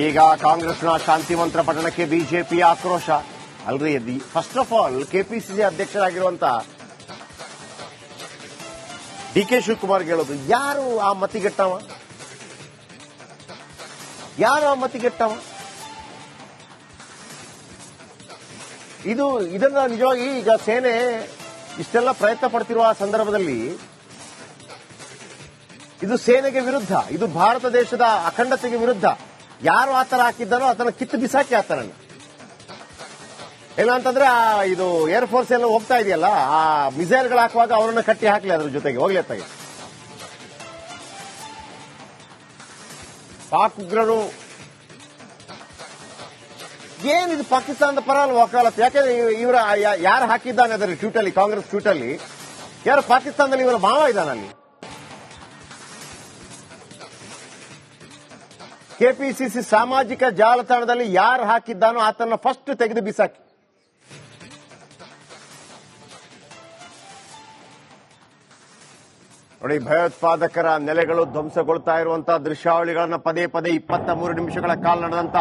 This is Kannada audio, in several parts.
ಈಗ ಕಾಂಗ್ರೆಸ್ನ ಶಾಂತಿ ಮಂತ್ರ ಪಠಣಕ್ಕೆ ಬಿಜೆಪಿ ಆಕ್ರೋಶ. ಅಲ್ರಿ ಫಸ್ಟ್ ಆಫ್ ಆಲ್ ಕೆಪಿಸಿಸಿ ಅಧ್ಯಕ್ಷರಾಗಿರುವಂತ ಡಿ ಕೆ ಶಿವಕುಮಾರ್ ಹೇಳೋದು ಯಾರು ಆ ಮತಿಗೆಟ್ಟವ? ಯಾರು ಆ ಮತಿಗೆಟ್ಟವ? ಇದು, ಇದನ್ನ ನಿಜವಾಗಿ ಈಗ ಸೇನೆ ಇಷ್ಟೆಲ್ಲ ಪ್ರಯತ್ನ ಪಡ್ತಿರುವ ಸಂದರ್ಭದಲ್ಲಿ ಇದು ಸೇನೆಗೆ ವಿರುದ್ಧ, ಇದು ಭಾರತ ದೇಶದ ಅಖಂಡತೆಗೆ ವಿರುದ್ಧ. ಯಾರು ಆತರ ಹಾಕಿದ್ದಾರೋ ಅದನ್ನ ಕಿತ್ತು ಬಿಸಾಕಿ ಆತನನ್ನು. ಏನಂತಂದ್ರೆ ಆ ಇದು ಏರ್ ಫೋರ್ಸ್ ಎಲ್ಲ ಹೋಗ್ತಾ ಇದೆಯಲ್ಲ, ಆ ಮಿಸೈಲ್ಗಳು ಹಾಕುವಾಗ ಅವರನ್ನ ಕಟ್ಟಿ ಹಾಕ್ಲಿ ಅದ್ರ ಜೊತೆಗೆ, ಹೋಗ್ಲಿ ತಾಯಿ ಪಾಕ್ ಉಗ್ರರು ಏನಿದು ಪಾಕಿಸ್ತಾನದ ಪರ ಅಲ್ಲ ವಕಾಲತ್ ಯಾಕೆಂದ್ರೆ ಇವರ ಯಾರು ಹಾಕಿದ್ದಾನೆ ಅದರ ಟ್ವೀಟ್ ಅಲ್ಲಿ, ಕಾಂಗ್ರೆಸ್ ಟ್ವೀಟ್ ಅಲ್ಲಿ? ಯಾರು ಪಾಕಿಸ್ತಾನದಲ್ಲಿ ಇವರ ಮಾವ ಇದ್ದಾನಲ್ಲಿ? ಕೆಪಿಸಿಸಿ ಸಾಮಾಜಿಕ ಜಾಲತಾಣದಲ್ಲಿ ಯಾರು ಹಾಕಿದ್ದಾನೋ ಆತನ ಫಸ್ಟ್ ತೆಗೆದು ಬಿಸಾಕಿ. ನೋಡಿ, ಭಯೋತ್ಪಾದಕರ ನೆಲೆಗಳು ಧ್ವಂಸಗೊಳ್ತಾ ಇರುವಂತಹ ದೃಶ್ಯಾವಳಿಗಳನ್ನ ಪದೇ ಪದೇ ಇಪ್ಪತ್ತ ಮೂರು ನಿಮಿಷಗಳ ಕಾಲ ನಡೆದಂತ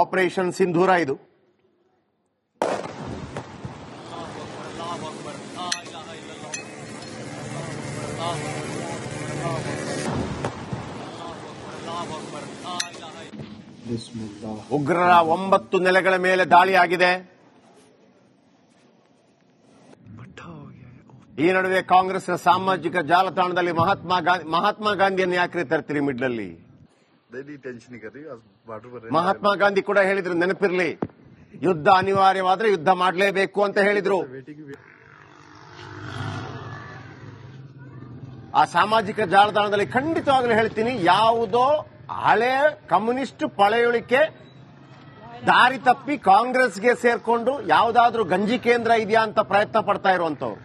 ಆಪರೇಷನ್ ಸಿಂಧೂರ ಇದು. ಉಗ್ರರ ಒಂಬತ್ತು ನೆಲೆಗಳ ಮೇಲೆ ದಾಳಿಯಾಗಿದೆ. ಈ ನಡುವೆ ಕಾಂಗ್ರೆಸ್ ಸಾಮಾಜಿಕ ಜಾಲತಾಣದಲ್ಲಿ ಮಹಾತ್ಮ ಗಾಂಧಿ ಮಹಾತ್ಮ ಗಾಂಧಿಯನ್ನು ಯಾಕೆ ತರ್ತೀರಿ ಮಿಡ್ಲಲ್ಲಿ? ಮಹಾತ್ಮ ಗಾಂಧಿ ಕೂಡ ಹೇಳಿದ್ರು ನೆನಪಿರ್ಲಿ. ಯುದ್ಧ ಅನಿವಾರ್ಯವಾದ್ರೆ ಯುದ್ಧ ಮಾಡಲೇಬೇಕು ಅಂತ ಹೇಳಿದ್ರು. ಆ ಸಾಮಾಜಿಕ ಜಾಲತಾಣದಲ್ಲಿ ಖಂಡಿತವಾಗ್ಲೂ ಹೇಳ್ತೀನಿ ಯಾವುದೋ ಹಳೆ ಕಮ್ಯುನಿಸ್ಟ್ ಪಳೆಯುಳಿಕೆ, ದಾರಿ ತಪ್ಪಿ ಕಾಂಗ್ರೆಸ್ಗೆ ಸೇರ್ಕೊಂಡು ಯಾವುದಾದ್ರೂ ಗಂಜಿ ಕೇಂದ್ರ ಇದೆಯಾ ಅಂತ ಪ್ರಯತ್ನ ಪಡ್ತಾ ಇರುವಂತವ್ರು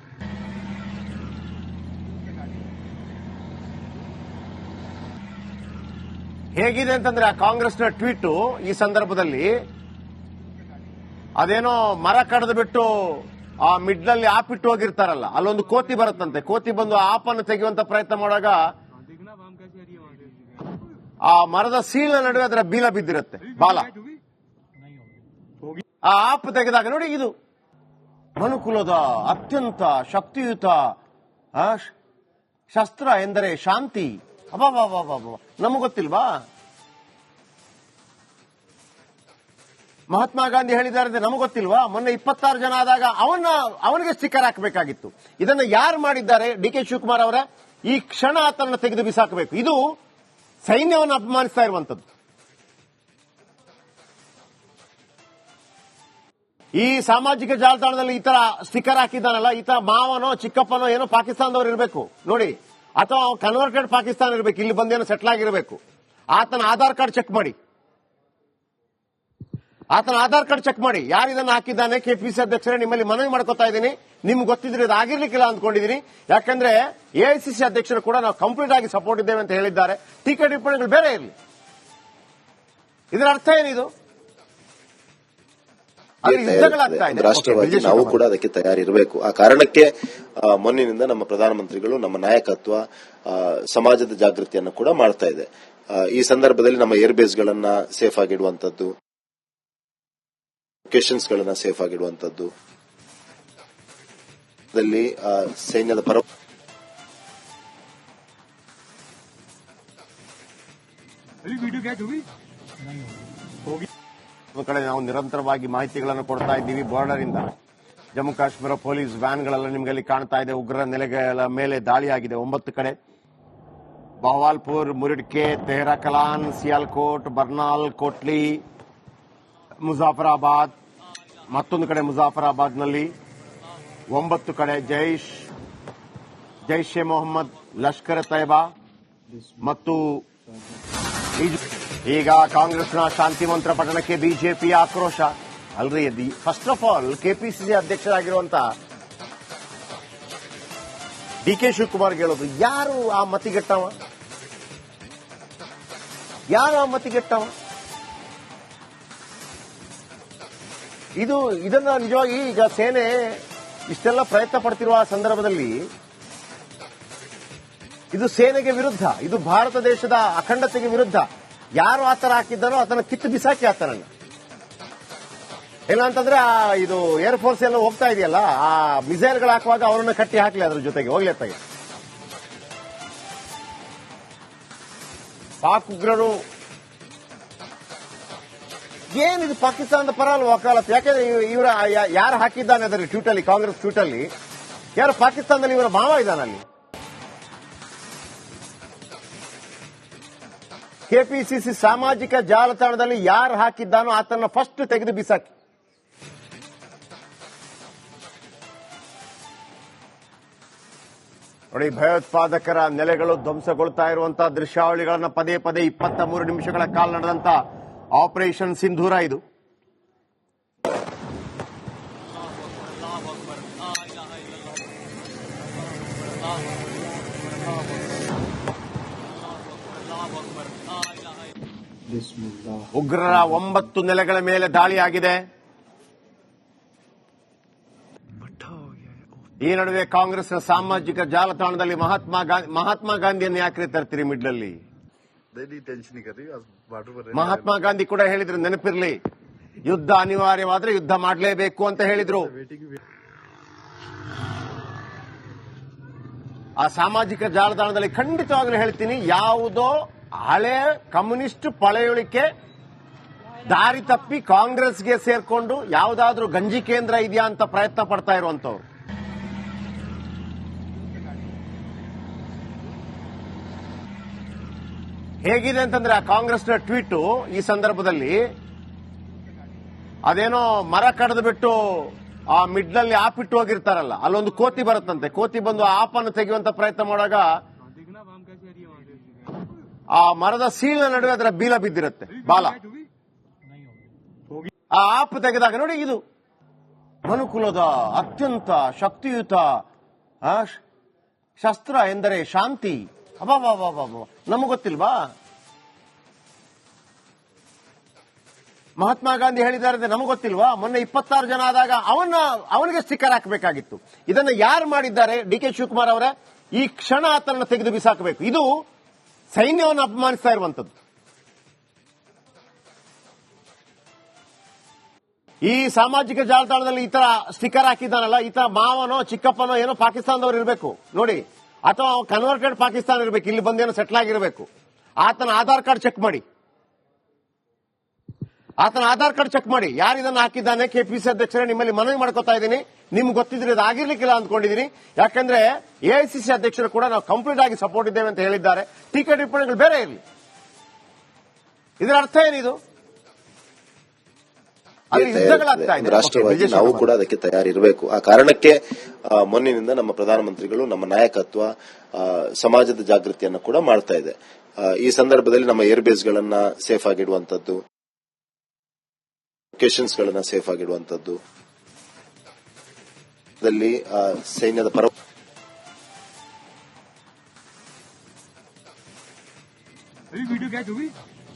ಹೇಗಿದೆ ಅಂತಂದ್ರೆ ಆ ಕಾಂಗ್ರೆಸ್ನ ಟ್ವೀಟ್ ಈ ಸಂದರ್ಭದಲ್ಲಿ ಅದೇನೋ ಮರ ಕಡ್ದು ಬಿಟ್ಟು ಆ ಮಿಡ್ಲಲ್ಲಿ ಆಪಿಟ್ಟು ಹೋಗಿರ್ತಾರಲ್ಲ, ಅಲ್ಲೊಂದು ಕೋತಿ ಬರುತ್ತಂತೆ. ಕೋತಿ ಬಂದು ಆಪನ್ನು ತೆಗೆಯುವಂತ ಪ್ರಯತ್ನ ಮಾಡುವಾಗ ಆ ಮರದ ಸೀಳಿನ ನಡುವೆ ಅದರ ಬೀಲ ಬಿದ್ದಿರುತ್ತೆ. ಬಾಲ. ಆ ಆಪ್ ತೆಗೆದಾಗ ನೋಡಿ ಇದು ಮನುಕುಲದ ಅತ್ಯಂತ ಶಕ್ತಿಯುತ ಶಸ್ತ್ರ ಎಂದರೆ ಶಾಂತಿ. ನಮಗೆ ಗೊತ್ತಿಲ್ವಾ? ಮಹಾತ್ಮ ಗಾಂಧಿ ಹೇಳಿದ್ದಾರೆ ನಮಗೆ ಗೊತ್ತಿಲ್ವಾ? ಮೊನ್ನೆ ಇಪ್ಪತ್ತಾರು ಜನ ಆದಾಗ ಅವನ ಅವನಿಗೆ ಸ್ಟಿಕರ್ ಹಾಕಬೇಕಾಗಿತ್ತು. ಇದನ್ನ ಯಾರು ಮಾಡಿದ್ದಾರೆ? ಡಿ ಕೆ ಶಿವಕುಮಾರ್ ಅವರ. ಈ ಕ್ಷಣ ಆತನ ತೆಗೆದು ಬಿಸಾಕಬೇಕು. ಇದು ಸೈನ್ಯವನ್ನು ಅಪಮಾನಿಸ್ತಾ ಇರುವಂತದ್ದು ಈ ಸಾಮಾಜಿಕ ಜಾಲತಾಣದಲ್ಲಿ ಈ ತರ ಸ್ಟಿಕ್ಕರ್ ಹಾಕಿದ್ದಾನಲ್ಲ ತರ ಮಾವನೋ, ಚಿಕ್ಕಪ್ಪನೋ ಏನೋ ಪಾಕಿಸ್ತಾನದವ್ರು ಇರಬೇಕು. ನೋಡಿ, ಅಥವಾ ಕನ್ವರ್ಟೆಡ್ ಪಾಕಿಸ್ತಾನ ಇರಬೇಕು, ಇಲ್ಲಿ ಬಂದೇನೋ ಸೆಟ್ಲ್ ಆಗಿರಬೇಕು. ಆತನ ಆಧಾರ್ ಕಾರ್ಡ್ ಚೆಕ್ ಮಾಡಿ. ಆತನ ಆಧಾರ್ ಕಾರ್ಡ್ ಚೆಕ್ ಮಾಡಿ. ಯಾರು ಇದನ್ನ ಹಾಕಿದ್ದಾನೆ? ಕೆಪಿಸಿ ಅಧ್ಯಕ್ಷರೇ ನಿಮ್ಮಲ್ಲಿ ಮನವಿ ಮಾಡ್ಕೊತಾ ಇದ್ದೀನಿ. ನಿಮ್ಗೆ ಗೊತ್ತಿದ್ರೆ ಇದು ಆಗಿರ್ಲಿಕ್ಕಿಲ್ಲ ಅಂದ್ಕೊಂಡಿದ್ದೀನಿ ಯಾಕಂದ್ರೆ ಎಐಸಿಸಿ ಅಧ್ಯಕ್ಷರು ಕೂಡ ನಾವು ಕಂಪ್ಲೀಟ್ ಆಗಿ ಸಪೋರ್ಟ್ ಇದ್ದೇವೆ ಅಂತ ಹೇಳಿದ್ದಾರೆ. ಟೀಕೆ ಟಿಪ್ಪಣಿಗಳು ಬೇರೆ ಇರಲಿ. ಇದರ ಅರ್ಥ ಏನಿದು? ರಾಷ್ಟ್ರವಾಗಿ ನಾವು ಕೂಡ ಅದಕ್ಕೆ ತಯಾರಿರಬೇಕು. ಆ ಕಾರಣಕ್ಕೆ ಮೊನ್ನಿನಿಂದ ನಮ್ಮ ಪ್ರಧಾನಮಂತ್ರಿಗಳು ನಮ್ಮ ನಾಯಕತ್ವ ಸಮಾಜದ ಜಾಗೃತಿಯನ್ನು ಕೂಡ ಮಾಡ್ತಾ ಇದೆ. ಈ ಸಂದರ್ಭದಲ್ಲಿ ನಮ್ಮ ಏರ್ ಬೇಸ್ ಗಳನ್ನ ಸೇಫ್ ಆಗಿಡುವಂತದ್ದು ಲೊಕೇಶನ್ಸ್ ಗಳನ್ನ ಸೇಫ್ ಆಗಿಡುವಂತದ್ದು ಸೈನ್ಯದ ಪರ ಕಡೆ ನಾವು ನಿರಂತರವಾಗಿ ಮಾಹಿತಿಗಳನ್ನು ಕೊಡ್ತಾ ಇದ್ದೀವಿ ಬಾರ್ಡರ್ ಇಂದ. ಜಮ್ಮು ಕಾಶ್ಮೀರ ಪೊಲೀಸ್ ವ್ಯಾನ್ಗಳೆಲ್ಲ ನಿಮ್ಗೆ ಅಲ್ಲಿ ಕಾಣ್ತಾ ಇದೆ. ಉಗ್ರ ನೆಲೆಗಳ ಮೇಲೆ ದಾಳಿಯಾಗಿದೆ ಒಂಬತ್ತು ಕಡೆ. ಬಹವಾಲ್ಪುರ್ ಮುರಿಡ್ಕೆ ತೆಹರಾ ಕಲಾನ್ ಸಿಯಾಲ್ಕೋಟ್ ಬರ್ನಾಲ್ ಕೋಟ್ಲಿ ಮುಜಾಫರಾಬಾದ್ ಮತ್ತೊಂದು ಕಡೆ ಮುಜಾಫರಾಬಾದ್ನಲ್ಲಿ ಒಂಬತ್ತು ಕಡೆ ಜೈಷ್ ಜೈಷ್ ಎ ಮೊಹಮ್ಮದ್, ಲಷ್ಕರ್ ತೈಬಾ ಮತ್ತು ಈಗ ಕಾಂಗ್ರೆಸ್ನ ಶಾಂತಿ ಮಂತ್ರ ಪಠಣಕ್ಕೆ ಬಿಜೆಪಿ ಆಕ್ರೋಶ. ಅಲ್ರಿ ಫಸ್ಟ್ ಆಫ್ ಆಲ್ ಕೆಪಿಸಿಸಿ ಅಧ್ಯಕ್ಷರಾಗಿರುವಂತ ಡಿ ಕೆ ಶಿವಕುಮಾರ್ ಹೇಳೋದು, ಯಾರು ಆ ಮತಿಗೆಟ್ಟವ? ಯಾರು ಆ ಮತಿಗೆಟ್ಟವ? ಇದು, ಇದನ್ನ ನಿಜವಾಗಿ ಈಗ ಸೇನೆ ಇಷ್ಟೆಲ್ಲ ಪ್ರಯತ್ನ ಪಡ್ತಿರುವ ಸಂದರ್ಭದಲ್ಲಿ ಇದು ಸೇನೆಗೆ ವಿರುದ್ಧ, ಇದು ಭಾರತ ದೇಶದ ಅಖಂಡತೆಗೆ ವಿರುದ್ಧ ಯಾರು ಆತರ ಹಾಕಿದ್ದಾರೋ ಅದನ್ನ ಕಿತ್ತು ಬಿಸಾಕಿ ಆತನನ್ನ ಇಲ್ಲ ಅಂತಂದ್ರೆ ಇದು ಏರ್ ಫೋರ್ಸ್ ಎಲ್ಲ ಹೋಗ್ತಾ ಇದೆಯಲ್ಲ, ಆ ಮಿಸೈಲ್ಗಳು ಹಾಕುವಾಗ ಅವರನ್ನು ಕಟ್ಟಿ ಹಾಕಲಿ ಅದ್ರ ಜೊತೆಗೆ, ಹೋಗ್ಲಿ ಅತ್ತಾಗ ಪಾಕ್ ಉಗ್ರರು ಏನಿದು ಪಾಕಿಸ್ತಾನದ ಪರ ಅಲ್ಲ ವಕಾಲತ್ ಯಾಕೆಂದ್ರೆ ಇವರ ಯಾರು ಹಾಕಿದ್ದಾನೆ ಅದರಲ್ಲಿ ಟ್ವೀಟ್ ಅಲ್ಲಿ ಕಾಂಗ್ರೆಸ್ ಟ್ವೀಟ್ ಅಲ್ಲಿ ಯಾರು ಪಾಕಿಸ್ತಾನದಲ್ಲಿ ಇವರ ಮಾವ ಇದ್ದಾನಲ್ಲಿ? ಕೆಪಿಸಿಸಿ ಸಾಮಾಜಿಕ ಜಾಲತಾಣದಲ್ಲಿ ಯಾರು ಹಾಕಿದ್ದಾನೋ ಆತನ ಫಸ್ಟ್ ತೆಗೆದು ಬಿಸಾಕಿ. ನೋಡಿ, ಭಯೋತ್ಪಾದಕರ ನೆಲೆಗಳು ಧ್ವಂಸಗೊಳ್ತಾ ಇರುವಂತಹ ದೃಶ್ಯಾವಳಿಗಳನ್ನ ಪದೇ ಪದೇ ಇಪ್ಪತ್ತ ಮೂರು ನಿಮಿಷಗಳ ಕಾಲ ನಡೆದಂತ ಆಪರೇಷನ್ ಸಿಂಧೂರ ಇದು. ಉಗ್ರರ ಒಂಬತ್ತು ನೆಲೆಗಳ ಮೇಲೆ ದಾಳಿಯಾಗಿದೆ. ಈ ನಡುವೆ ಕಾಂಗ್ರೆಸ್ನ ಸಾಮಾಜಿಕ ಜಾಲತಾಣದಲ್ಲಿ ಮಹಾತ್ಮ ಗಾಂಧಿ, ಮಹಾತ್ಮ ಗಾಂಧಿಯನ್ನು ಯಾಕ್ರಿ ತರ್ತೀರಿ ಮಿಡ್ಲಲ್ಲಿ? ಮಹಾತ್ಮ ಗಾಂಧಿ ಕೂಡ ಹೇಳಿದ್ರು, ನೆನಪಿರ್ಲಿ. ಯುದ್ಧ ಅನಿವಾರ್ಯವಾದ್ರೆ ಯುದ್ಧ ಮಾಡಲೇಬೇಕು ಅಂತ ಹೇಳಿದ್ರು. ಆ ಸಾಮಾಜಿಕ ಜಾಲತಾಣದಲ್ಲಿ ಖಂಡಿತವಾಗ್ಲೂ ಹೇಳ್ತೀನಿ, ಯಾವುದೋ ಹಳೆ ಕಮ್ಯುನಿಸ್ಟ್ ಪಳೆಯುಳಿಕೆ, ದಾರಿ ತಪ್ಪಿ ಕಾಂಗ್ರೆಸ್ಗೆ ಸೇರ್ಕೊಂಡು ಯಾವುದಾದ್ರೂ ಗಂಜಿ ಕೇಂದ್ರ ಇದೆಯಾ ಅಂತ ಪ್ರಯತ್ನ ಪಡ್ತಾ ಇರುವಂತವ್ರು ಹೇಗಿದೆ ಅಂತಂದ್ರೆ ಆ ಕಾಂಗ್ರೆಸ್ನ ಟ್ವೀಟ್ ಈ ಸಂದರ್ಭದಲ್ಲಿ ಅದೇನೋ ಮರ ಕಡ್ದು ಬಿಟ್ಟು ಆ ಮಿಡ್ಲಲ್ಲಿ ಆಪಿಟ್ಟು ಹೋಗಿರ್ತಾರಲ್ಲ, ಅಲ್ಲೊಂದು ಕೋತಿ ಬರುತ್ತಂತೆ. ಕೋತಿ ಬಂದು ಆ ಆಪನ್ನು ತೆಗೆಯುವಂತ ಪ್ರಯತ್ನ ಮಾಡುವಾಗ ಆ ಮರದ ಸೀಲ್ನ ನಡುವೆ ಅದರ ಬೀಲ ಬಿದ್ದಿರುತ್ತೆ, ಬಾಲ. ಆ ಆಪ್ ತೆಗೆದಾಗ ನೋಡಿ ಇದು ಮನುಕುಲದ ಅತ್ಯಂತ ಶಕ್ತಿಯುತ ಶಸ್ತ್ರ ಎಂದರೆ ಶಾಂತಿ. ಅಬಾಬಾಬಾಬಾಬಾ ನಮಗೆ ಗೊತ್ತಿಲ್ವಾ? ಮಹಾತ್ಮ ಗಾಂಧಿ ಹೇಳಿದ್ದಾರೆ ನಮಗೆ ಗೊತ್ತಿಲ್ವಾ? ಮೊನ್ನೆ ಇಪ್ಪತ್ತಾರು ಜನ ಆದಾಗ ಅವನ ಅವನಿಗೆ ಸ್ಟಿಕ್ಕರ್ ಹಾಕಬೇಕಾಗಿತ್ತು. ಇದನ್ನ ಯಾರು ಮಾಡಿದ್ದಾರೆ? ಡಿ ಕೆ ಶಿವಕುಮಾರ್ ಅವರ, ಈ ಕ್ಷಣ ಆತನನ್ನು ತೆಗೆದು ಬಿಸಾಕಬೇಕು. ಇದು ಸೈನ್ಯವನ್ನು ಅಪಮಾನಿಸ್ತಾ ಇರುವಂತದ್ದು ಈ ಸಾಮಾಜಿಕ ಜಾಲತಾಣದಲ್ಲಿ ಈ ತರ ಸ್ಟಿಕ್ಕರ್ ಹಾಕಿದ್ದಾನಲ್ಲ, ಈ ತರ ಮಾವನೋ, ಚಿಕ್ಕಪ್ಪನೋ ಏನೋ ಪಾಕಿಸ್ತಾನದವರು ಇರಬೇಕು. ನೋಡಿ ಅಥವಾ ಕನ್ವರ್ಟೆಡ್ ಪಾಕಿಸ್ತಾನ ಇರಬೇಕು. ಇಲ್ಲಿ ಬಂದೇನೋ ಸೆಟ್ಲ್ ಆಗಿರಬೇಕು. ಆತನ ಆಧಾರ್ ಕಾರ್ಡ್ ಚೆಕ್ ಮಾಡಿ. ಆತನ ಆಧಾರ್ ಕಾರ್ಡ್ ಚೆಕ್ ಮಾಡಿ. ಯಾರು ಇದನ್ನ ಹಾಕಿದ್ದಾನೆ? ಕೆಪಿಸಿ ಅಧ್ಯಕ್ಷರೇ, ನಿಮ್ಮಲ್ಲಿ ಮನವಿ ಮಾಡ್ಕೊತಾ ಇದ್ದೀನಿ. ನಿಮ್ಗೆ ಗೊತ್ತಿದ್ರೆ ಇದು ಆಗಿರ್ಲಿಕ್ಕಿಲ್ಲ ಅಂದ್ಕೊಂಡಿದ್ದೀನಿ ಯಾಕಂದ್ರೆ ಎಐಸಿಸಿ ಅಧ್ಯಕ್ಷರು ಕೂಡ ನಾವು ಕಂಪ್ಲೀಟ್ ಆಗಿ ಸಪೋರ್ಟ್ ಇದ್ದೇವೆ ಅಂತ ಹೇಳಿದ್ದಾರೆ. ಟೀಕೆ ಟಿಪ್ಪಣಿಗಳು ಬೇರೆ ಇರಲಿ ಇದರ ಅರ್ಥ ಏನಿದು? ರಾಷ್ಟ್ರವಾಗಿ ನಾವು ಕೂಡ ಅದಕ್ಕೆ ತಯಾರಿರಬೇಕು. ಆ ಕಾರಣಕ್ಕೆ ಮೊನ್ನೆಯಿಂದ ಮೊನ್ನಿನಿಂದ ನಮ್ಮ ಪ್ರಧಾನಮಂತ್ರಿಗಳು ನಮ್ಮ ನಾಯಕತ್ವ ಸಮಾಜದ ಜಾಗೃತಿಯನ್ನು ಕೂಡ ಮಾಡ್ತಾ ಇದೆ. ಆ, ಈ ಸಂದರ್ಭದಲ್ಲಿ ನಮ್ಮ ಏರ್ ಬೇಸ್ ಗಳನ್ನ ಸೇಫ್ ಆಗಿಡುವಂತದ್ದು ಲೊಕೇಶನ್ಸ್ ಗಳನ್ನ ಸೇಫ್ ಆಗಿಡುವಂತದ್ದು ಸೈನ್ಯದ ಪರ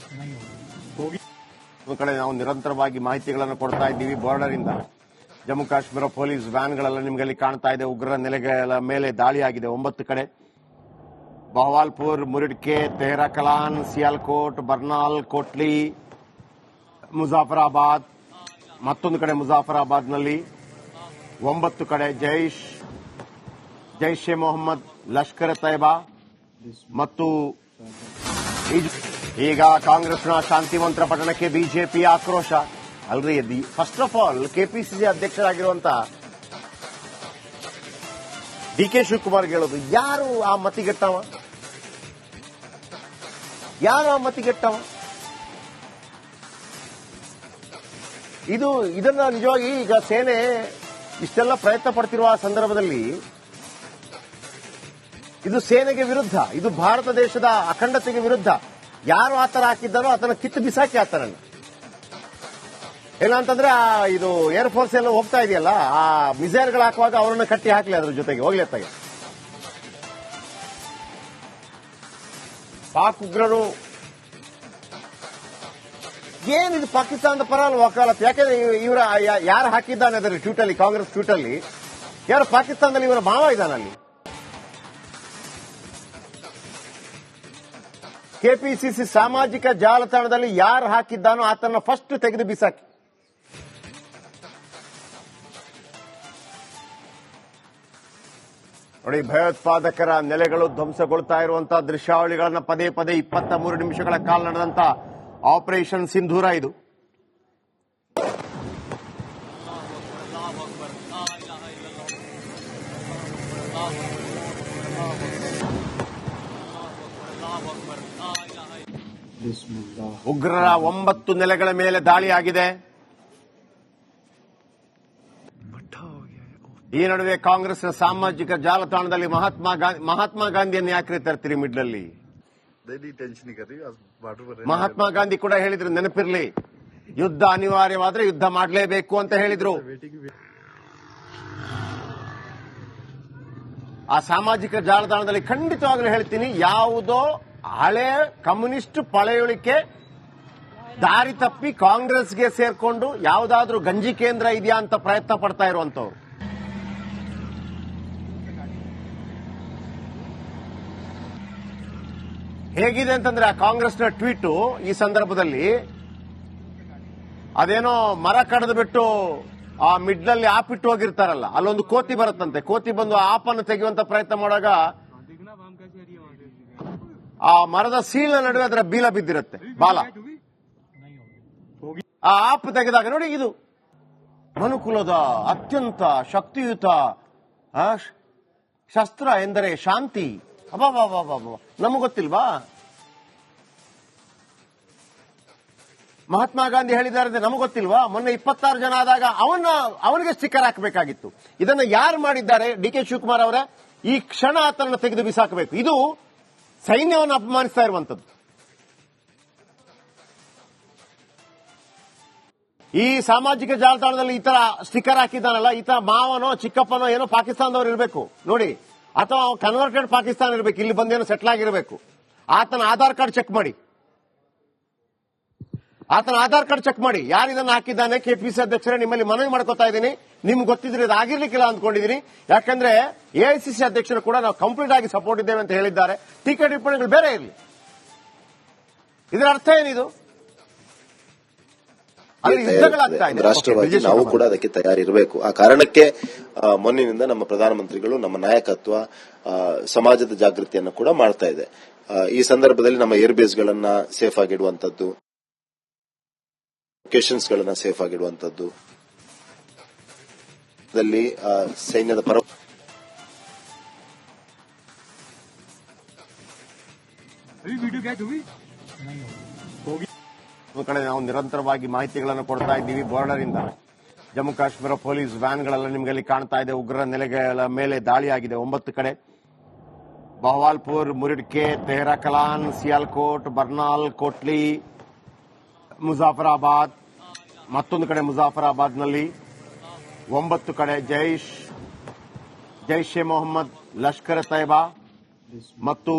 ಒಂದು ಕಡೆ ನಾವು ನಿರಂತರವಾಗಿ ಮಾಹಿತಿಗಳನ್ನು ಕೊಡ್ತಾ ಇದ್ದೀವಿ ಬಾರ್ಡರ್ ಇಂದ. ಜಮ್ಮು ಕಾಶ್ಮೀರ ಪೊಲೀಸ್ ವ್ಯಾನ್ಗಳೆಲ್ಲ ನಿಮ್ಗೆ ಅಲ್ಲಿ ಕಾಣ್ತಾ ಇದೆ, ಉಗ್ರರ ನೆಲೆಗಳ ಮೇಲೆ ದಾಳಿಯಾಗಿದೆ ಒಂಬತ್ತು ಕಡೆ. ಬಹವಾಲ್ಪುರ್, ಮುರಿಡ್ಕೆ, ತೆಹರಾ, ಕಲಾನ್, ಸಿಯಾಲ್ಕೋಟ್, ಬರ್ನಾಲ್, ಕೋಟ್ಲಿ, ಮುಜಾಫರಾಬಾದ್, ಮತ್ತೊಂದು ಕಡೆ ಮುಜಾಫರಾಬಾದ್ನಲ್ಲಿ ಒಂಬತ್ತು ಕಡೆ ಜೈಷ್ ಜೈಷ್ ಎ ಮೊಹಮ್ಮದ್, ಲಷ್ಕರ್ ತೈಬಾ ಮತ್ತು ಈಗ ಕಾಂಗ್ರೆಸ್ನ ಶಾಂತಿ ಮಂತ್ರ ಪಠಣಕ್ಕೆ ಬಿಜೆಪಿ ಆಕ್ರೋಶ. ಅಲ್ರಿ ಫಸ್ಟ್ ಆಫ್ ಆಲ್ ಕೆಪಿಸಿಸಿ ಅಧ್ಯಕ್ಷರಾಗಿರುವಂತ ಡಿ ಕೆ ಶಿವಕುಮಾರ್ ಹೇಳೋದು, ಯಾರು ಆ ಮತಿಗೆಟ್ಟವ? ಯಾರು ಆ ಮತಿಗೆಟ್ಟವ? ಇದು, ಇದನ್ನ ನಿಜವಾಗಿ ಈಗ ಸೇನೆ ಇಷ್ಟೆಲ್ಲ ಪ್ರಯತ್ನ ಪಡ್ತಿರುವ ಸಂದರ್ಭದಲ್ಲಿ ಇದು ಸೇನೆಗೆ ವಿರುದ್ಧ, ಇದು ಭಾರತ ದೇಶದ ಅಖಂಡತೆಗೆ ವಿರುದ್ಧ. ಯಾರು ಆ ಆತರ ಹಾಕಿದ್ದಾರೋ ಅದನ್ನ ಕಿತ್ತು ಬಿಸಾಕಿ ಆತನನ್ನು ಏನಂತಂದ್ರೆ, ಆ, ಇದು ಏರ್ ಫೋರ್ಸ್ ಎಲ್ಲ ಹೋಗ್ತಾ ಇದೆಯಲ್ಲ, ಆ ಮಿಸೈಲ್ಗಳು ಹಾಕುವಾಗ ಅವರನ್ನು ಕಟ್ಟಿ ಹಾಕ್ಲಿ ಅದ್ರ ಜೊತೆಗೆ, ಹೋಗ್ಲಿ ಅತ್ತಾಗೆ. ಪಾಕ್ ಉಗ್ರರು ಏನಿದು ಪಾಕಿಸ್ತಾನದ ಪರ ವಕಾಲ ವಕಾಲತ್ ಯಾಕೆಂದ್ರೆ ಇವರ ಯಾರು ಹಾಕಿದ್ದಾನೆ ಅದರಲ್ಲಿ ಟ್ವೀಟ್ ಅಲ್ಲಿ, ಕಾಂಗ್ರೆಸ್ ಟ್ವೀಟ್ ಅಲ್ಲಿ? ಯಾರು ಪಾಕಿಸ್ತಾನದಲ್ಲಿ ಇವರ ಮಾವ ಇದ್ದಾನಲ್ಲಿ ಕೆಪಿಸಿಸಿ ಸಾಮಾಜಿಕ ಜಾಲತಾಣದಲ್ಲಿ ಯಾರು ಹಾಕಿದ್ದಾನೋ ಆತನ ಫಸ್ಟ್ ತೆಗೆದು ಬಿಸಾಕಿ. ನೋಡಿ, ಭಯೋತ್ಪಾದಕರ ನೆಲೆಗಳು ಧ್ವಂಸಗೊಳ್ತಾ ಇರುವಂತಹ ದೃಶ್ಯಾವಳಿಗಳನ್ನು ಪದೇ ಪದೇ ಇಪ್ಪತ್ತ ಮೂರು ನಿಮಿಷಗಳ ಕಾಲ ನಡೆದಂತ ಆಪರೇಷನ್ ಸಿಂಧೂರ ಇದು. ಉಗ್ರರ ಒಂಬತ್ತು ನೆಲೆಗಳ ಮೇಲೆ ದಾಳಿಯಾಗಿದೆ. ಈ ನಡುವೆ ಕಾಂಗ್ರೆಸ್ನ ಸಾಮಾಜಿಕ ಜಾಲತಾಣದಲ್ಲಿ ಮಹಾತ್ಮ ಗಾಂಧಿ ಮಹಾತ್ಮ ಗಾಂಧಿಯನ್ನು ಯಾಕೆ ತರ್ತೀರಿ ಮಿಡ್ಲಲ್ಲಿ? ಮಹಾತ್ಮ ಗಾಂಧಿ ಕೂಡ ಹೇಳಿದ್ರು ನೆನಪಿರ್ಲಿ. ಯುದ್ಧ ಅನಿವಾರ್ಯವಾದ್ರೆ ಯುದ್ಧ ಮಾಡಲೇಬೇಕು ಅಂತ ಹೇಳಿದ್ರು. ಆ ಸಾಮಾಜಿಕ ಜಾಲತಾಣದಲ್ಲಿ ಖಂಡಿತವಾಗ್ಲೂ ಹೇಳ್ತೀನಿ ಯಾವುದೋ ಹಳೆ ಕಮ್ಯುನಿಸ್ಟ್ ಪಳೆಯುಳಿಕೆ, ದಾರಿ ತಪ್ಪಿ ಕಾಂಗ್ರೆಸ್ಗೆ ಸೇರ್ಕೊಂಡು ಯಾವುದಾದ್ರೂ ಗಂಜಿ ಕೇಂದ್ರ ಇದೆಯಾ ಅಂತ ಪ್ರಯತ್ನ ಪಡ್ತಾ ಇರುವಂತವ್ರು ಹೇಗಿದೆ ಅಂತಂದ್ರೆ ಆ ಕಾಂಗ್ರೆಸ್ನ ಟ್ವೀಟು ಈ ಸಂದರ್ಭದಲ್ಲಿ ಅದೇನೋ ಮರ ಕಡ್ದು ಬಿಟ್ಟು ಆ ಮಿಡ್ಲಲ್ಲಿ ಆಪ್ ಇಟ್ಟು ಹೋಗಿರ್ತಾರಲ್ಲ, ಅಲ್ಲೊಂದು ಕೋತಿ ಬರುತ್ತಂತೆ. ಕೋತಿ ಬಂದು ಆಪನ್ನು ತೆಗೆಯುವಂತ ಪ್ರಯತ್ನ ಮಾಡುವಾಗ ಆ ಮರದ ಸೀಲ್ ನಡುವೆ ಅದರ ಬೀಲ ಬಿದ್ದಿರುತ್ತೆ. ಬಾಲ. ಆ ಆಪ್ ತೆಗೆದಾಗ ನೋಡಿ ಇದು. ಮನುಕುಲದ ಅತ್ಯಂತ ಶಕ್ತಿಯುತ ಶಸ್ತ್ರ ಎಂದರೆ ಶಾಂತಿ. ಅಬಾಬಾಬಾಬಾಬಾ ನಮಗೆ ಗೊತ್ತಿಲ್ವಾ? ಮಹಾತ್ಮ ಗಾಂಧಿ ಹೇಳಿದ್ದಾರೆ ನಮಗೆ ಗೊತ್ತಿಲ್ವಾ? ಮೊನ್ನೆ ಇಪ್ಪತ್ತಾರು ಜನ ಆದಾಗ ಅವನ ಅವನಿಗೆ ಸ್ಟಿಕ್ಕರ್ ಹಾಕಬೇಕಾಗಿತ್ತು. ಇದನ್ನ ಯಾರು ಮಾಡಿದ್ದಾರೆ? ಡಿ ಕೆ ಶಿವಕುಮಾರ್ ಅವರೇ. ಈ ಕ್ಷಣ ಆತನ ತೆಗೆದು ಬಿಸಾಕಬೇಕು. ಇದು ಸೈನ್ಯವನ್ನು ಅಪಮಾನಿಸ್ತಾ ಇರುವಂತದ್ದು ಈ ಸಾಮಾಜಿಕ ಜಾಲತಾಣದಲ್ಲಿ ಈ ತರ ಸ್ಟಿಕ್ಕರ್ ಹಾಕಿದ್ದಾನಲ್ಲ, ಈ ತರ ಮಾವನೋ, ಚಿಕ್ಕಪ್ಪನೋ ಏನೋ ಪಾಕಿಸ್ತಾನದವ್ರು ಇರಬೇಕು. ನೋಡಿ, ಅಥವಾ ಕನ್ವರ್ಟೆಡ್ ಪಾಕಿಸ್ತಾನ ಇರಬೇಕು, ಇಲ್ಲಿ ಬಂದೇನೋ ಸೆಟ್ಲ್ ಆಗಿರಬೇಕು. ಆತನ ಆಧಾರ್ ಕಾರ್ಡ್ ಚೆಕ್ ಮಾಡಿ. ಆತನ ಆಧಾರ್ ಕಾರ್ಡ್ ಚೆಕ್ ಮಾಡಿ. ಯಾರು ಇದನ್ನ ಹಾಕಿದ್ದಾನೆ? ಕೆಪಿಸಿ ಅಧ್ಯಕ್ಷರೇ ನಿಮ್ಮಲ್ಲಿ ಮನವಿ ಮಾಡ್ಕೊತಾ ಇದ್ದೀನಿ. ನಿಮ್ಗೆ ಗೊತ್ತಿದ್ರೆ ಇದು ಆಗಿರ್ಲಿಕ್ಕಿಲ್ಲ ಅಂದ್ಕೊಂಡಿದ್ದೀನಿ ಯಾಕಂದ್ರೆ ಎಐಸಿಸಿ ಅಧ್ಯಕ್ಷರು ಕೂಡ ನಾವು ಕಂಪ್ಲೀಟ್ ಆಗಿ ಸಪೋರ್ಟ್ ಇದ್ದೇವೆ ಅಂತ ಹೇಳಿದ್ದಾರೆ. ಟೀಕೆ ಟಿಪ್ಪಣಿಗಳು ಬೇರೆ ಇರಲಿ. ಇದರ ಅರ್ಥ ಏನಿದು? ರಾಷ್ಟ್ರವಾಗಿ ನಾವು ಕೂಡ ಅದಕ್ಕೆ ತಯಾರಿರಬೇಕು. ಆ ಕಾರಣಕ್ಕೆ ಮೊನ್ನಿನಿಂದ ನಮ್ಮ ಪ್ರಧಾನಮಂತ್ರಿಗಳು ನಮ್ಮ ನಾಯಕತ್ವ ಸಮಾಜದ ಜಾಗೃತಿಯನ್ನು ಕೂಡ ಮಾಡ್ತಾ ಇದೆ. ಈ ಸಂದರ್ಭದಲ್ಲಿ ನಮ್ಮ ಏರ್ಬೇಸ್ಗಳನ್ನ ಸೇಫ್ ಆಗಿಡುವಂತದ್ದು ಲೊಕೇಶನ್ಸ್ ಗಳನ್ನ ಸೇಫ್ ಆಗಿಡುವಂತದ್ದು ದಲ್ಲಿ ಆ, ಸೈನ್ಯದ ಪರ ಕಡೆ ನಾವು ನಿರಂತರವಾಗಿ ಮಾಹಿತಿಗಳನ್ನು ಕೊಡ್ತಾ ಇದ್ದೀವಿ ಬಾರ್ಡರ್ ಇಂದ ಜಮ್ಮು ಕಾಶ್ಮೀರ ಪೊಲೀಸ್ ವ್ಯಾನ್ಗಳೆಲ್ಲ ನಿಮ್ಗೆ ಅಲ್ಲಿ ಕಾಣ್ತಾ ಇದೆ. ಉಗ್ರ ನೆಲೆಗಳ ಮೇಲೆ ದಾಳಿ ಆಗಿದೆ ಒಂಬತ್ತು ಕಡೆ. ಬಹವಾಲ್ಪುರ್ ಮುರಿಡ್ಕೆ ತೆಹರಾ ಕಲಾನ್ ಸಿಯಾಲ್ಕೋಟ್ ಬರ್ನಾಲ್ ಕೋಟ್ಲಿ ಮುಜಾಫರಾಬಾದ್ ಮತ್ತೊಂದು ಕಡೆ ಮುಜಾಫರಾಬಾದ್ನಲ್ಲಿ ಒಂಬತ್ತು ಕಡೆ ಜೈಷ್ ಜೈಷ್ ಎ ಮೊಹಮ್ಮದ್ ಲಷ್ಕರ್ ತೈಬಾ ಮತ್ತು